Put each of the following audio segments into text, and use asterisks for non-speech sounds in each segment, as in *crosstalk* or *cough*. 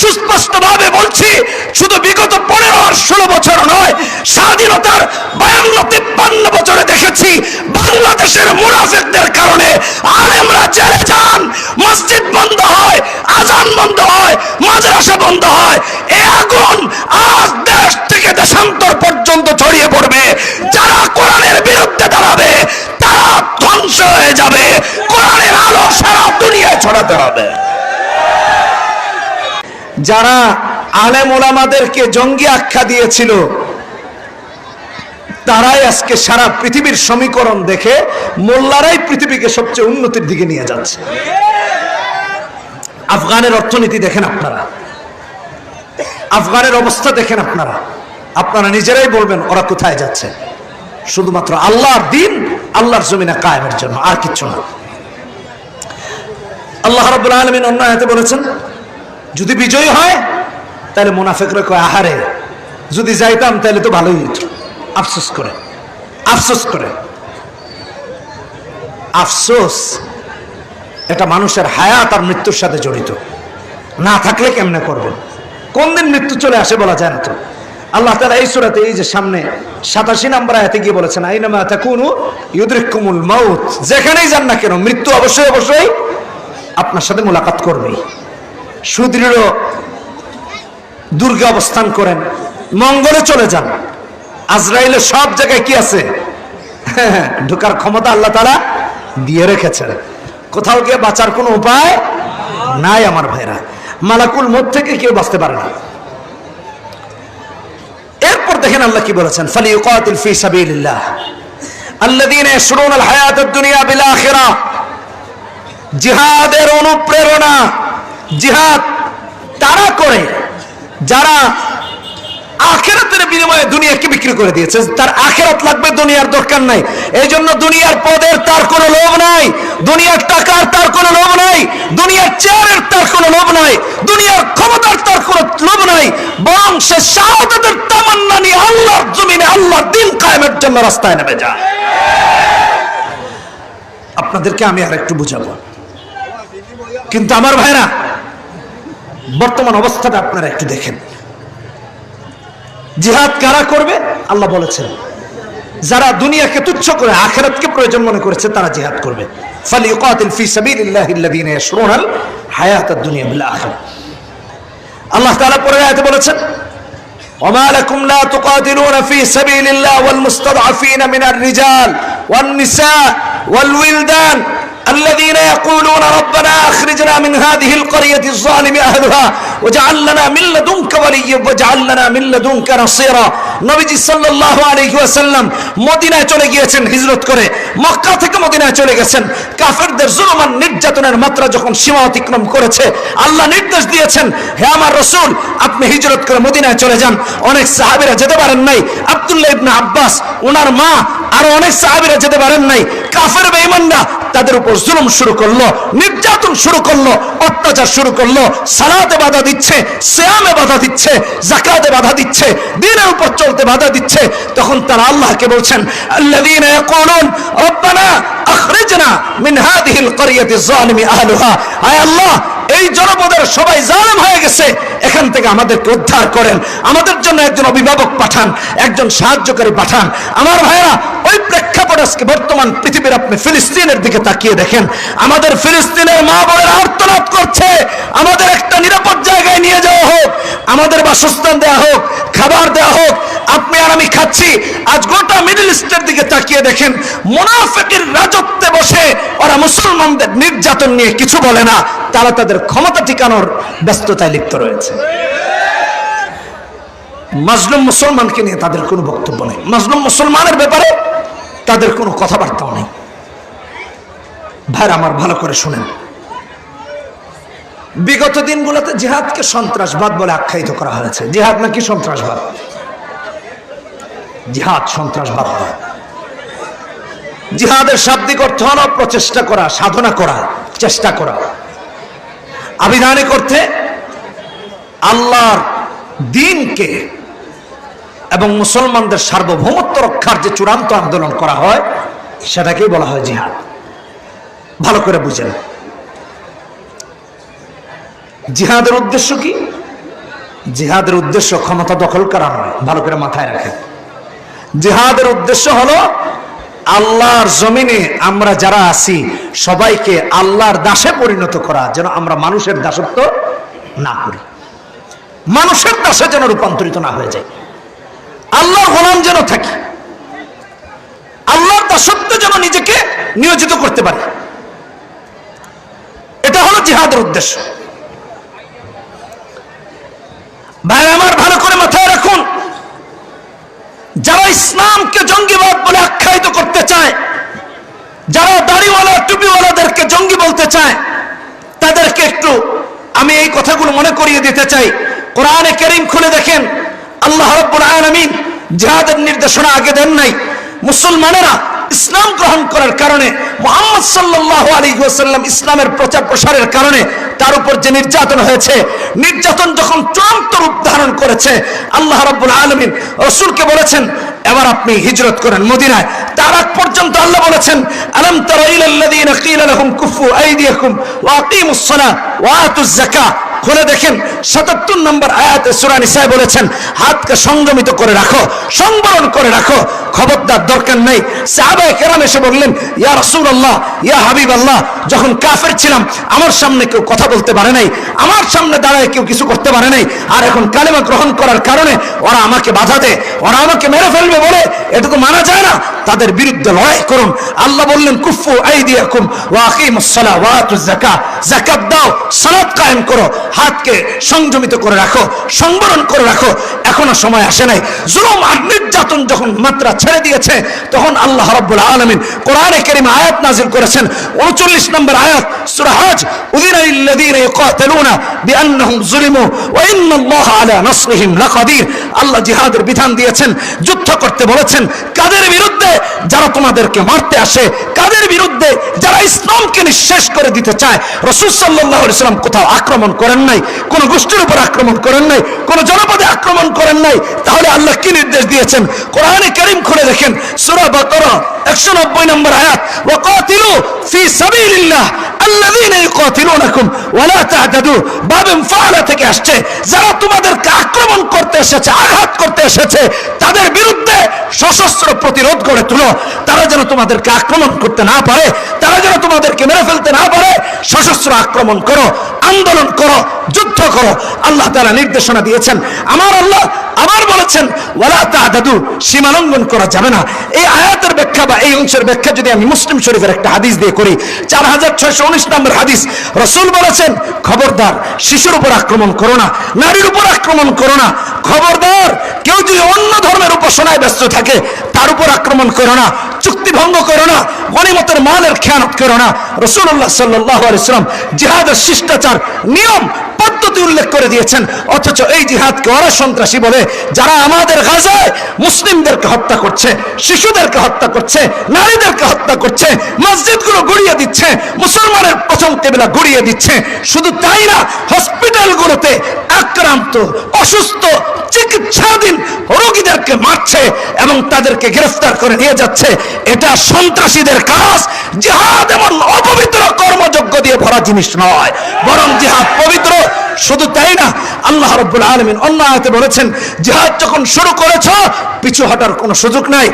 সুস্পষ্টভাবে বলছি, শুধু বিগত পনেরো আর ষোলো বছর নয়, স্বাধীনতার বায়ান্ন, তিপ্পান্ন বছরে দেখেছি বাংলাদেশের মুনাফিকদের কারণে আলেমরা জেলে যান, মসজিদ বন্ধ হয়, আজান বন্ধ হয়, মাদ্রাসা বন্ধ হয়। এ আগুন আজ দেশ থেকে দেশান্তর পর্যন্ত ছড়িয়ে পড়বে। যারা কোরআনের বিরুদ্ধে দাঁড়াবে, তারা ধ্বংস হয়ে যাবে। কোরআনের আলো সারা দুনিয়ায় ছড়াতে হবে। যারা আলেম ওলামাদেরকে জঙ্গি আখ্যা দিয়েছিল, তারাই আজকে সারা পৃথিবীর সমীকরণ দেখে মোল্লারাই পৃথিবীকে সবচেয়ে উন্নতির দিকে নিয়ে যাচ্ছে। আফগানের অর্থনীতি দেখেন আপনারা। আফগানের অবস্থা দেখেন আপনারা। আপনারা নিজেরাই বলবেন, ওরা কোথায় যাচ্ছে? শুধুমাত্র আল্লাহর দিন, আল্লাহর জমিনে কায়েমের জন্য, আর কিচ্ছু না। আল্লাহ রাব্বুল আলামিন অন্য আয়াতে বলেছেন যদি বিজয় হয়, তাহলে মুনাফিকরা কয়, আহারে, যদি যাইতাম তাহলে তো ভালোই হতো আফসোস করে আফসোস করে। আফসোস, এটা মানুষের হায়াত আর মৃত্যুর সাথে জড়িত। না থাকলে কেমনে করবেন কোন দিন মৃত্যু চলে আসে বলা যায় না তো। আল্লাহ তালা এই সুরাতে, এই যে সামনে সাতাশি নাম্বার আয়াতে গিয়ে বলেছেন, আইনামা তাকুনু ইউদ্রিকুমুল মাউত। যেখানেই যান না কেন, মৃত্যু অবশ্যই অবশ্যই আপনার সাথে মোলাকাত করবেই। সুদৃঢ় দুর্গে অবস্থান করেন। মঙ্গলে চলে যান। আজরাইলের সব জায়গায় কি আছে? *laughs* ঢোকার ক্ষমতা আল্লাহ তারা দিয়ে রেখেছেন। কোথাও গিয়ে বাঁচার কোনো উপায় নাই আমার ভাইরা। মালাকুল মত থেকে কেউ বাঁচতে পারে না। এরপর দেখেন আল্লাহ কি বলেছেন? ফালি ইউকাতিল ফি সাবিলিল্লাহ। আল্লাযীনা ইয়াশরুনা আল হায়াতাদ দুনিয়া বিল আখিরাহ। জিহাদের অনুপ্রেরণা জিহাদ তারা করে, যারা আখেরাতের বিনিময়ে দুনিয়াকে বিক্রি করে দিয়েছে, তার আখেরাত লাগবে, দুনিয়ার দরকার নাই। এই জন্য দুনিয়ার পদের তার কোনো লোভ নাই, দুনিয়ার টাকার তার কোনো লোভ নাই, দুনিয়ার চেয়ারের তার কোনো লোভ নাই, দুনিয়ার ক্ষমতার তার কোনো লোভ নাই, বরং সে শাহাদাতের তামান্না নিয়ে আল্লাহর জমিনে আল্লাহর দিন কায়েমের জন্য রাস্তায় নেমে যায়। আপনাদেরকে আমি আর একটু বুঝাবো। কিন্তু আমার ভাইরা বর্তমান অবস্থাটা আপনারা একটু দেখেন জিহাদ কারা করবে আল্লাহ বলেছেন যারা দুনিয়াকে তুচ্ছ করে আখেরাতকে প্রয়োজন মনে করেছে তারা জিহাদ করবে ফালিউকাতিল ফি সাবিলিল্লাহি আল্লাযীনা ইয়াশরুনাল হায়াতাদ দুনিয়া বিল আখিরাহ আল্লাহ তাআলা পরে আয়াতে বলেছেন وما لكم لا تقاتلون في سبيل الله والمستضعفين من الرجال والنساء والولدان الذين يقولون ربنا اخرجنا من هذه القريه الظالم اهلها واجعل لنا من لدنك وليا واجعل لنا من لدنك نصيرا নবীজি সাল্লাল্লাহু আলাইহি ওয়াসাল্লাম মদিনায় চলে গিয়েছেন হিজরত করে মক্কা থেকে মদিনায় চলে গেছেন কাফেরদের জুলুম আর নির্যাতনের মাত্রা যখন সীমা অতিক্রম করেছে আল্লাহ নির্দেশ দিয়েছেন হে আমার রসুল আপনি হিজরত করে মদিনায় চলে যান অনেক সাহাবীরা যেতে পারেন নাই আব্দুল্লাহ ইবনে আব্বাস ওনার মা আরো অনেক সাহাবীরা যেতে পারেন নাই কাফের বেঈমানরা তাদের উপর জুলুম শুরু করল, নির্যাতন শুরু করল, অত্যাচার শুরু করল, সালাতে বাধা দিচ্ছে, সিয়ামে বাধা দিচ্ছে জাকাতে বাধা দিচ্ছে, দিনের উপর চলতে বাধা দিচ্ছে। তখন তারা আল্লাহকে বলছেন ইয়াকুলুন, রব্বানা আখরিজনা মিন হাদিহিল ক্বরিয়াতি যালিমি আহলুহা আয় আল্লাহ এই জনপদের সবাই জালেম হয়ে গেছে, এখান থেকে আমাদেরকে উদ্ধার করেন। আমাদের জন্য একজন অভিভাবক পাঠান, একজন সাহায্যকারী পাঠান। আমার ভাইরা ওই প্রেক্ষাপট আজকে বর্তমান পৃথিবীর আপনি ফিলিস্তিনের দিকে তাকিয়ে দেখেন। আমাদের ফিলিস্তিনের মা বোনেরা আর্তনাদ করছে। আমাদের একটা নিরাপদ জায়গায় নিয়ে যাওয়া হোক, আমাদের বাসস্থান দেওয়া হোক, খাবার দেওয়া হোক আপনি আর আমি খাচ্ছি। আজ গোটা মিডল ইস্টের দিকে তাকিয়ে দেখেন, মোনাফেকের রাজত্বে বসে ওরা মুসলমানদের নির্যাতন নিয়ে কিছু বলে না। তারা তাদের ক্ষমতা ঠিকানোর ব্যস্ততায় লিপ্ত রয়েছে। মাজলুম মুসলমানকে নিয়ে তাদের কোনো বক্তব্য নেই। মাজলুম মুসলমানের ব্যাপারে তাদের কোনো কথাবার্তাও নেই। ভাইরা আমার ভালো করে শুনেন। বিগত দিনগুলোতে জিহাদকে সন্ত্রাসবাদ বলে আখ্যায়িত করা হয়েছে। জিহাদ নাকি সন্ত্রাসবাদ? জিহাদ সন্ত্রাসবাদ। নয়। জিহাদের শাব্দিক অর্থ হল প্রচেষ্টা করা, সাধনা করা, চেষ্টা করা। আবিধানিক অর্থে আল্লাহর দিনকে এবং মুসলমানদের সার্বভৌমত্ব রক্ষার যে চূড়ান্ত আন্দোলন করা হয়, সেটাকেই বলা হয় জিহাদ। ভালো করে বুঝেন জিহাদের উদ্দেশ্য কি? জিহাদের উদ্দেশ্য ক্ষমতা দখল করা নয়, ভালো করে মাথায় রাখেন। জিহাদের উদ্দেশ্য হলো আল্লাহর জমিনে আমরা যারা আছি, সবাইকে আল্লাহর দাসে পরিণত করা, যেন আমরা মানুষের দাসত্ব না করি। মানুষের দাসে যেন রূপান্তরিত না হয়ে যায়। আল্লাহর গোলাম যেন থাকি। আল্লাহর দাসত্ব যেন নিজেকে নিয়োজিত করতে পারে। এটা হলো জিহাদের উদ্দেশ্য। ভাই, আমার ভালো করে মাথায় রাখুন। যারা ইসলামকে জঙ্গিবাদ বলে আখ্যায়িত করতে চায়, যারা দাড়িওয়ালা, টুপিওয়ালাদেরকে জঙ্গি বলতে চায়, তাদেরকে একটু আমি এই কথাগুলো মনে করিয়ে দিতে চাই। কোরআনে কেরিম খুলে দেখেন, আল্লাহ রব্বুল আলামিন জিহাদের নির্দেশনা আগে দেন নাই। মুসলমানেরা ইসলাম গ্রহণ করার কারণে, মোহাম্মদ সাল্লাহ আলী ওয়াসাল্লাম ইসলামের প্রচার প্রসারের কারণে তার উপর যে নির্যাতন হয়েছে, নির্যাতন যখন চূড়ান্ত রূপ ধারণ করেছে, আল্লাহ রাব্বুল আলামিন রসুলকে বলেছেন, এবার আপনি হিজরত করেন মদিনায়। তার আগ পর্যন্ত আল্লাহ বলেছেন, আলম তারা ইলাল্লাযীনা ক্বিলা লাহুম কুফু আইদিয়াকুম ওয়া আকিমুস সালাহ ওয়া আতুজ যাকাহ খুলে দেখেন, সাতাত্তর নম্বর আয়াতে সুরা নিসায় বলেছেন, হাতকে সংযমিত করে রাখো, সংবরণ করে রাখো, খবরদার দরকার নেই। সাহাবায়ে কেরাম এসে বললেন, ইয়া রাসূলুল্লাহ, ইয়া হাবিবাল্লাহ, যখন কাফের ছিলাম, আমার সামনে কেউ কথা বলতে পারে নাই, আমার সামনে দাঁড়ায় কেউ কিছু করতে পারে নাই, আর এখন কালেমা গ্রহণ করার কারণে ওরা আমাকে বাধা দেয়, ওরা আমাকে মেরে ফেলবে বলে এটা তো মানা যায় না, তাদের বিরুদ্ধে লড়াই করুন। আল্লাহ বললেন কুফু আইদিয়াকুম ওয়া আকিমুস সালাহ ওয়া আতুজ যাকাত যাকাত দাও, সালাত কায়েম করো। হাতকে সংযমিত করে রাখো, সংবরণ করে রাখো। এখনও সময় আসে নাই। জুলুম আর নির্যাতন যখন মাত্রা ছেড়ে দিয়েছে, তখন আল্লাহ রাব্বুল আলামিন কোরআনে কারীম আয়াত নাযিল করেছেন। 39 নম্বর আয়াত, সূরা হজ, উযিনা লিল্লাযীনা ইউকাতিলুনা বিআন্নাহুম যুলিমু ওয়া ইন্নাল্লাহা আলা নাসরিহিম লাকাদির। আল্লাহ জিহাদের বিধান দিয়েছেন, যুদ্ধ করতে বলেছেন, কাদের বিরুদ্ধে যারা তোমাদেরকে মারতে আসে, কাদের বিরুদ্ধে যারা ইসলামকে নিঃশেষ করে দিতে চায়। রসুল সাল্লাহ সাল্লাম কোথাও আক্রমণ করেন নাই, কোন গোষ্ঠীর উপর আক্রমণ করেন নাই, কোন জনপদে আক্রমণ করেন নাই, তাহলে আল্লাহ কি নির্দেশ দিয়েছেন? কোরআনে করিম খুলে দেখেন, সুরা বাকারা 190 নম্বর আয়াত প্রতিরোধ গড়ে তুলো। তারা যেন তোমাদেরকে আক্রমণ করতে না পারে, তারা যেন তোমাদেরকে মেরে ফেলতে না পারে, সশস্ত্র আক্রমণ করো, আন্দোলন করো, যুদ্ধ করো। আল্লাহ তারা নির্দেশনা দিয়েছেন, আমার আল্লাহ আবার বলেছেন, ওয়ালা তাহাদু সীমালঙ্ঘন করা যাবে না। এই আয়াতের ব্যাখ্যা বা এই অংশের ব্যাখ্যা যদি আমি মুসলিম শরীফের একটা হাদিস দিয়ে করি, চার হাজার ছয়শো উনিশ নম্বর হাদিস, রসুল বলেছেন, খবরদার, শিশুর উপর আক্রমণ করো না, নারীর উপর আক্রমণ করো না, খবরদার, কেউ যদি অন্য ধর্মের উপাসনায় ব্যস্ত থাকে, তার উপর আক্রমণ করো না, চুক্তি ভঙ্গ করো না, গণিমতের মালের খেয়ানত করো না। রসুল্লাহ সাল্লাহ আলিয়াল্লাম জিহাদের শিষ্টাচার নিয়ম পদ্ধতি উল্লেখ করে দিয়েছেন, অথচ এই জিহাদকে ওরা সন্ত্রাসী বলে। যারা আমাদের গাজায় মুসলিমদেরকে হত্যা করছে, শিশুদেরকে হত্যা করছে, নারীদেরকে হত্যা করছে, মসজিদগুলো গড়িয়ে দিচ্ছে, মুসলমানের প্রথম কেবলা গড়িয়ে দিচ্ছে, শুধু তাই না, হসপিটালগুলোতে আক্রান্ত, অসুস্থ, চিকিৎসাধীন রোগীদেরকে মারছে এবং তাদেরকে গ্রেফতার করে নিয়ে যাচ্ছে। এটা সন্ত্রাসীদের কাজ। জিহাদ এমন অপবিত্র কর্মযোগ্য দিয়ে ভরা জিনিস নয়। বরং জিহাদ পবিত্র, শুধু তাই না, আল্লাহ রব্বুল আলমিন অন্য আয়াতে বলেছেন, জিহাদ যখন শুরু করেছ, পিছু হটার কোনো সুযোগ নাই।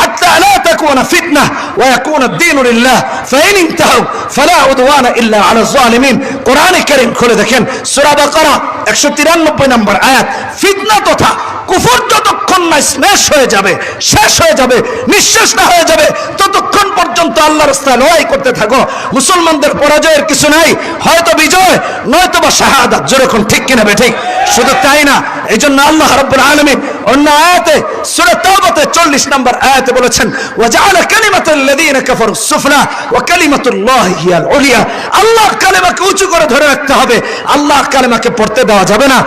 হাত্তা লা তাকুনা ফিতনাহ ওয়া ইয়াকুনা আদ-দীনু লিল্লাহ, ফাইন ইনতাহু, ফালা উদওয়ানা ইল্লা আলা যালিমিন কোরআনে কারীম খুলে দেখেন, সূরা বাকারা 193 নম্বর আয়াত, ফিতনা তথা কুফর যতক্ষণ না স্মেশ হয়ে যাবে, শেষ হয়ে যাবে, নিঃশেষ না হয়ে যাবে, ততক্ষণ পর্যন্ত আল্লাহ রাস্তায় লড়াই করতে থাকো। মুসলমানদের পরাজয়ের কিছু নাই, হয়তো বিজয় নয়তো বা শাহাদাত, যেরকম ঠিক কিনা বে ঠিক। শুধু তাই না এই জন্য আল্লাহ রাব্বুল আলামিন অন্য আয়াতে, সূরা তাওবাতে 40 নম্বর আয়াতে বলেছেন কাফারু সুফলা ওয়া হিয়াল উলিয়া। উঁচু করে ধরে রাখতে হবে। পড়তে দেওয়া যাবে না।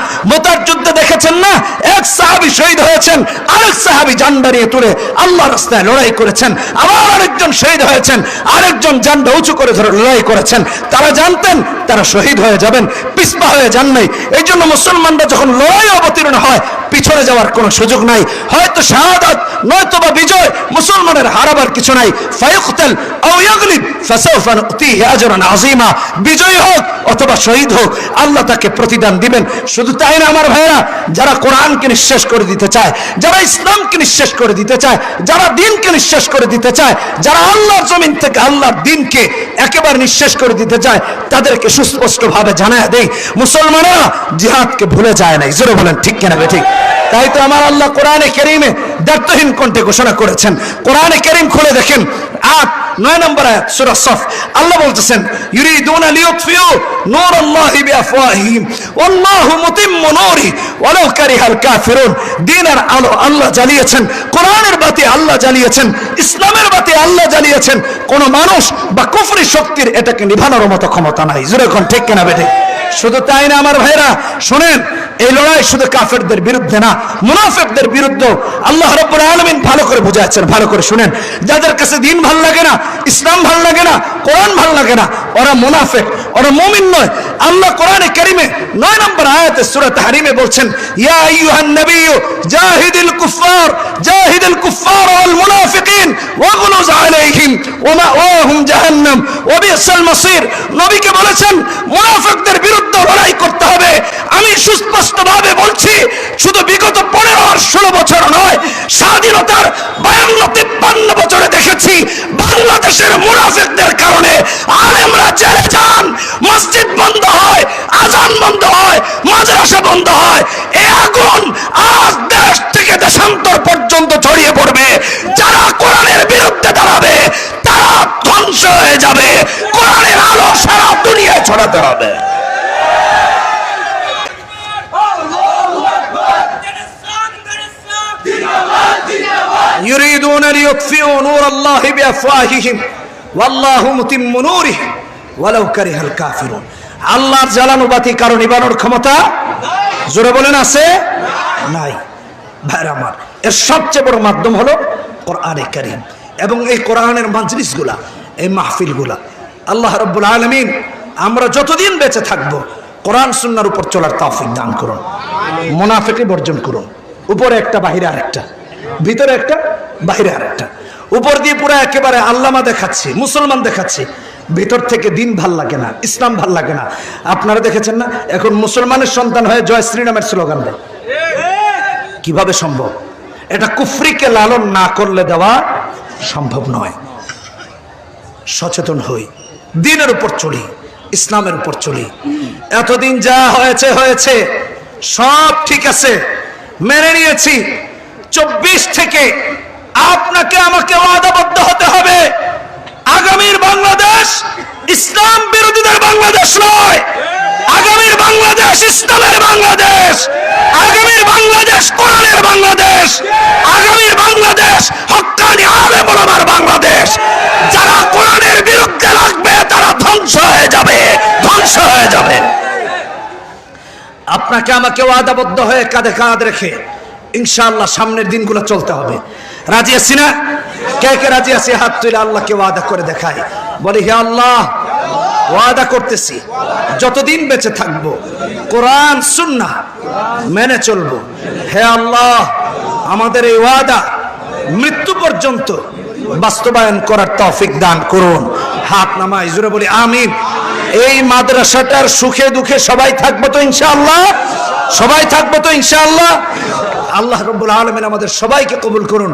যুদ্ধে দেখেছেন না, এক সাহাবী শহীদ হয়েছেন, আরেক সাহাবী জান্ডা নিয়ে তুলে আল্লাহ রাস্তায় লড়াই করেছেন, আবার আরেকজন শহীদ হয়েছেন, আরেকজন জান্ডা উঁচু করে ধরে লড়াই করেছেন। তারা জানতেন, তারা শহীদ হয়ে যাবেন, পিসপা হয়ে যান নাই। এই জন্য মুসলমান মুসলমানরা যখন লড়াই অবতীর্ণ হয়, পিছনে যাওয়ার কোনো সুযোগ নাই। হয়তো শাহাদাত, নয়তো বা বিজয়, মুসলমানের হারাবার কিছু নাই। ফায়ুকতাল বিজয় হোক অথবা শহীদ হোক, আল্লাহ তাকে প্রতিদান দিবেন। শুধু তাই না, আমার ভাইরা যারা কোরআনকে নিঃশেষ করে দিতে চায়, যারা ইসলামকে নিঃশেষ করে দিতে চায়, যারা দিনকে নিঃশেষ করে দিতে চায়, যারা আল্লাহর জমিন থেকে আল্লাহর দিনকে একেবারে নিঃশেষ করে দিতে চায়, তাদেরকে সুস্পষ্ট ভাবে জানায় দেয় মুসলমানেরা জিহাদকে ভুলে যায় নাই। জোরে বলেন, ঠিক কেনা ঠিক? তাই তো আমার আল্লাহ কোরআনে কেরিমে দায়িত্বহীন কণ্ঠে ঘোষণা করেছেন। কোরআনে কেরিম খুলে দেখেন, আট, নয় নম্বর আয়াত, সূরা সফ। আল্লাহ বলতেছেন, ইউরিদুনা লিয়ুতফিউ নূরাল্লাহি বিআফওয়াহিহিম, ওয়াল্লাহু মুতিম্মু নূরি, ওয়ালাউ কারিহাল কাফিরুন। দ্বীনের আলো আল্লাহ জ্বালিয়েছেন, কোরআনের বাতি আল্লাহ জ্বালিয়েছেন, ইসলামের বাতি আল্লাহ জ্বালিয়েছেন। কোন মানুষ বা কুফরি শক্তির এটাকে নিভানোর মতো ক্ষমতা নাই। জোরে কোন, ঠিক কেনা বেঠে শুধু তাই না, আমার ভাইরা শোনেন, এই লড়াই শুধু কাফেরদের বিরুদ্ধে না, মুনাফিকদের বিরুদ্ধে আল্লাহ রাব্বুল আলামিন ভালো করে বুঝাচ্ছেন ভালো করে শুনেন। যাদের কাছে দিন ভালো লাগে না, ইসলাম ভালো লাগে না, কোরআন ভালো লাগে না, ওরা মুনাফিক, ওরা মুমিন নয়। আল্লাহ কোরআনে কারিমে নয় নম্বর আয়াতে সূরা তাহরিমে বলছেন, ইয়া আইয়ুহান নাবিয়্যু, জাহিদিল কুফার জাহিদিল কুফার ওয়াল মুনাফিকিন, ওয়াগলুজ আলাইহিম ওয়া মাওয়াহুম জাহান্নাম ওয়া বিসাল মাসির। নবীকে বলেছেন, মুনাফিকদের বিরুদ্ধে লড়াই করতে হবে। আমি সুস্পষ্টভাবে বলছি, শুধু বিগত পনেরো আর ষোলো বছর নয়, স্বাধীনতার বায়ান্ন, তিপ্পান্ন বছরে দেখেছি, বাংলাদেশের মুনাফিকদের কারণে আলেমরা জেলে যান, মসজিদ বন্ধ হয়, আজান বন্ধ হয়, মাদ্রাসা বন্ধ হয়। এ আগুন আজ দেশ থেকে দেশান্তর পর্যন্ত ছড়িয়ে পড়বে। যারা কোরআনের বিরুদ্ধে দাঁড়াবে, তারা ধ্বংস হয়ে যাবে। কোরআনের আলো সারা দুনিয়ায় ছড়াতে হবে। يريدون ليطفئوا نور الله بأفواههم والله متم نوره ولو كره الكافرون আল্লাহর জ্বালানো বাতি কারণ নিবানোর ক্ষমতা জোরে বলেন আছে নাই ভাইরা আমার এর সবচেয়ে বড় মাধ্যম হলো কোরআনে কারিম এবং এই কোরআনের মাজলিসগুলা এই মাহফিলগুলা আল্লাহ রব্বুল আলমিন আমরা যতদিন বেঁচে থাকবো কোরআন সুন্নার উপর চলার তৌফিক দান করুন মুনাফিকে বর্জন করুন উপরে একটা বাহিরে আরেকটা ভিতরে একটা বাইরে আরেকটা। উপর দিয়ে পুরো একেবারে আল্লামা দেখাচ্ছে, মুসলমান দেখাচ্ছে। ভিতর থেকে দিন ভালো লাগে না, ইসলাম ভালো লাগে না। আপনারা দেখেছেন না? এখন মুসলমানের সন্তান হয়ে জয় শ্রীরামের স্লোগান দেয়। কীভাবে সম্ভব? এটা কুফরিকে লালন না করলে দেওয়া সম্ভব নয়। সচেতন হই। দিনের উপর চলি, ইসলামের উপর চলি। এতদিন যা হয়েছে হয়েছে। সব ঠিক আছে। মেনে নিয়েছি। চব্বিশ থেকে আপনাকে আমাকে ওয়াদাবদ্ধ হতে হবে। আগামীর বাংলাদেশ ইসলাম বিরোধীদের বাংলাদেশ নয়। আগামীর বাংলাদেশ ইসলামের বাংলাদেশ। আগামীর বাংলাদেশ কোরআনের বাংলাদেশ। আগামীর বাংলাদেশ হক্কানি আলে বলাবার বাংলাদেশ। যারা কোরআনের বিরুদ্ধে লাগবে, তারা ধ্বংস হয়ে যাবে, ধ্বংস হয়ে যাবে। আপনাকে আমাকে ওয়াদাবদ্ধ হয়ে কাঁধে কাঁধ রেখে ইনশাআল্লাহ সামনের দিনগুলো চলতে হবে। রাজি আছি না? কে কে রাজি আছি? হাত তুলে আল্লাহকে ওয়াদা করে দেখাই। বলি, হে আল্লাহ, ওয়াদা করতেছি। যতদিন বেঁচে থাকব, কোরআন, সুন্নাহ মেনে চলবো। হে আল্লাহ, আমাদের এই ওয়াদা মৃত্যু পর্যন্ত বাস্তবায়ন করার তৌফিক দান করুন। হাত নামাই জুড়ে বলি, আমিন। এই মাদ্রাসাটার সুখে দুঃখে সবাই থাকব তো ইনশাআল্লাহ? সবাই থাকব তো ইনশাআল্লাহ? আল্লাহ রব্বুল আলমেন আমাদের সবাইকে কবুল করুন।